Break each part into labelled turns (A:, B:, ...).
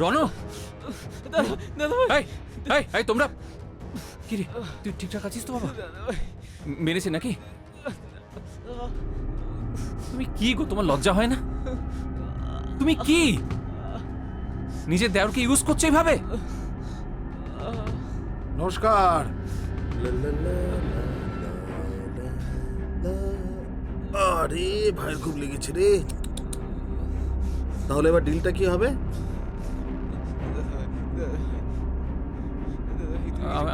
A: রণ
B: দাদা দাদা ভাই
A: এই তোমরা? কি রে তুই ঠিকঠাক আছিস তো বাবা? মেরেছে নাকি? তুমি কি গো তোমার লজ্জা হয় না? তুমি কি? নিজের দেওরকে ইউজ করছ এইভাবে?
C: নমস্কার। আরে ভাইয়ের খুব লেগেছে রে। তাহলে এবার ডিলটা কি হবে?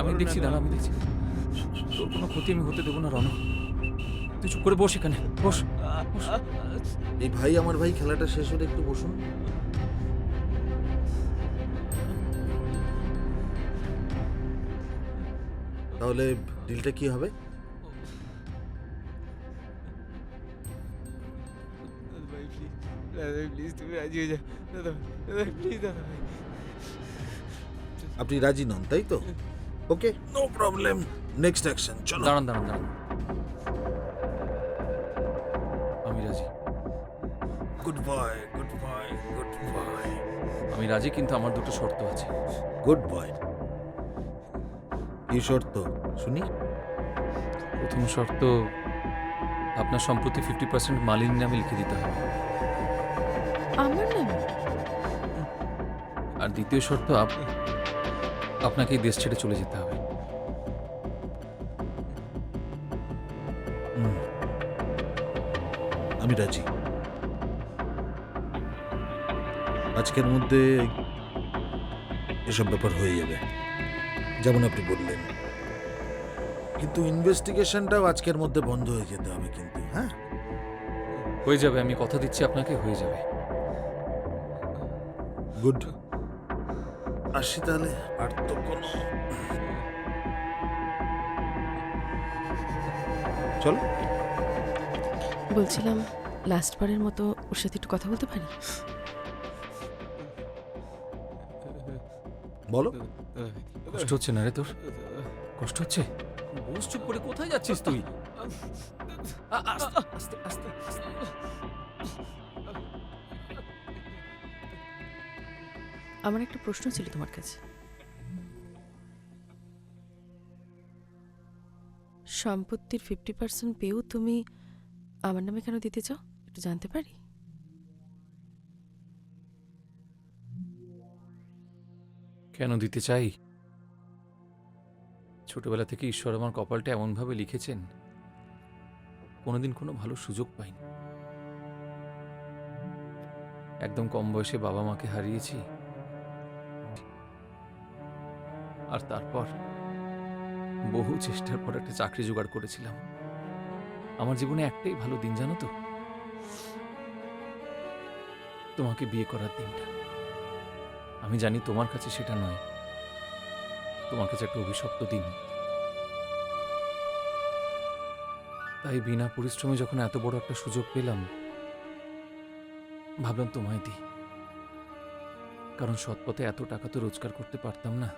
A: আমি দেখছি দাঁড়া আমি দেখছি। তোর কোনো ক্ষতি আমি হতে দেবো না রণ তুই চুপ করে বস এখানে। বস বস।
C: এই ভাই আমার ভাই খেলাটা শেষ হলে একটু বসুন। তাহলে ডিলটা কি হবে?
B: ভাই প্লিজ দাদা ভাই প্লিজ তুমি রাজি হয়ে যাও। দাদা ভাই দাদা ভাই প্লিজ দাদা। ভাই
C: আপনি রাজি নন তাই তো? Okay no problem next action চলো।
A: দাঁড়ান দাঁড়ান দাঁড়ান। আমি রাজি।
C: Good boy good boy good boy
A: আমি রাজি কিন্তু আমার দুটো শর্ত আছে।
C: গুড বয় কি শর্ত? শুনি।
A: প্রথম শর্ত আপনার সম্পত্তি ফিফটি পার্সেন্ট মালিনী নামে লিখে দিতে হবে।
D: আমার নাম?
A: আর দ্বিতীয় শর্ত আপ- আপনাকে এই দেশ ছেড়ে চলে যেতে হবে।
C: আমি রাজি। আজকের মধ্যে এসব ব্যাপার হয়ে যাবে। যেমন আপনি বললেন। কিন্তু ইনভেস্টিগেশনটাও আজকের মধ্যে বন্ধ হয়ে যেতে হবে কিন্তু হ্যাঁ?
A: হয়ে যাবে আমি কথা দিচ্ছি আপনাকে হয়ে যাবে।
C: গুড। আসি তাহলে আর তো কোনো চল।
D: বলছিলাম লাস্ট বারের মতো ওর সাথে একটু কথা বলতে পারি?
C: বলো।
A: কষ্ট হচ্ছে না রে তোর? কষ্ট হচ্ছে? বস চুপ করে কোথায় যাচ্ছিস তুই? আ- আস্তে, আস্তে, আস্তে, আস্তে।
D: আমার একটা প্রশ্ন ছিল তোমার কাছে। সম্পত্তির ফিফটি পার্সেন্ট পেয়েও তুমি আমার নামে কেন দিতে চাও? একটু জানতে পারি?
A: কেন দিতে চাই? ছোটবেলা থেকে ঈশ্বর আমার কপালটা এমনভাবে লিখেছেন, কোনোদিন কোনো ভালো সুযোগ পাইনি। একদম কম বয়সে বাবা মাকে হারিয়েছি। আর তারপর বহু চেষ্টার পর একটা চাকরি জোগাড় করেছিলাম। আমার জীবনে একটাই ভালো দিন, জানো তো? তোমাকে বিয়ে করার দিনটা। আমি জানি তোমার কাছে সেটা নয়। তোমার কাছে একটা অভিশপ্ত দিন। তাই বিনা পরিশ্রমে যখন এত বড় একটা সুযোগ পেলাম ভাবলাম তোমায় দিই। কারণ সৎপথে এত টাকা তো রোজগার করতে পারতাম না।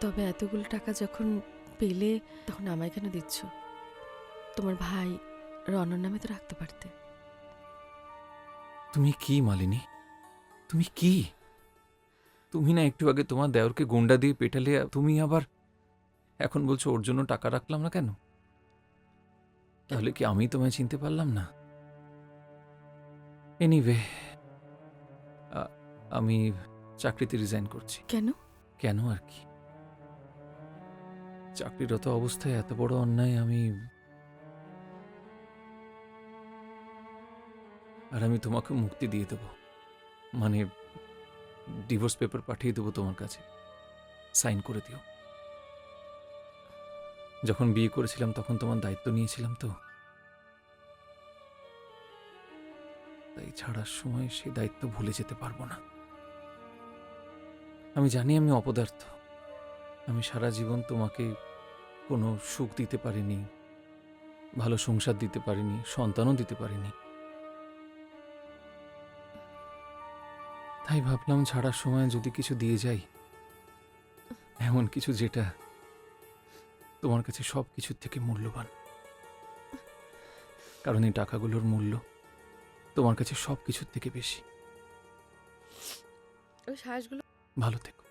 D: তবে এতগুলো টাকা যখন পেলে তখন আমায় কেন দিচ্ছ? তোমার ভাই রনর নামে তো রাখতে পারতে।
A: তুমি কি মালিনী? তুমি কি? তুমি না একটু আগে তোমার দেওরকে গুন্ডা দিয়ে পেটালে তুমি আবার এখন বলছো ওর জন্য টাকা রাখলাম না কেন? তাহলে কি আমি তোমায় চিনতে পারলাম না? এনিওয়ে আমি চাকরিতে রিজাইন করছি।
D: কেন?
A: কেন আর কি? চাকরিরত অবস্থায় এত বড় অন্যায় আমি আর আমি তোমাকে মুক্তি দিয়ে দেব। মানে ডিভোর্স পেপার পাঠিয়ে দেবো তোমার কাছে। সাইন করে দিও। যখন বিয়ে করেছিলাম তখন তোমার দায়িত্ব নিয়েছিলাম তো? তাই ছাড়ার সময় সেই দায়িত্ব ভুলে যেতে পারব না। আমি জানি আমি অপদার্থ। আমি সারা জীবন তোমাকে কোনো সুখ দিতে পারিনি, ভালো সংসার দিতে পারিনি, সন্তানও দিতে পারিনি। তাই ভাবলাম ছাড়ার সময় যদি কিছু দিয়ে যাই। এমন কিছু যেটা তোমার কাছে সব কিছুর থেকে মূল্যবান। কারণ এই টাকাগুলোর মূল্য তোমার কাছে সব কিছুর থেকে বেশি।
D: ওই শ্বাসগুলো
A: ভালো থেকো।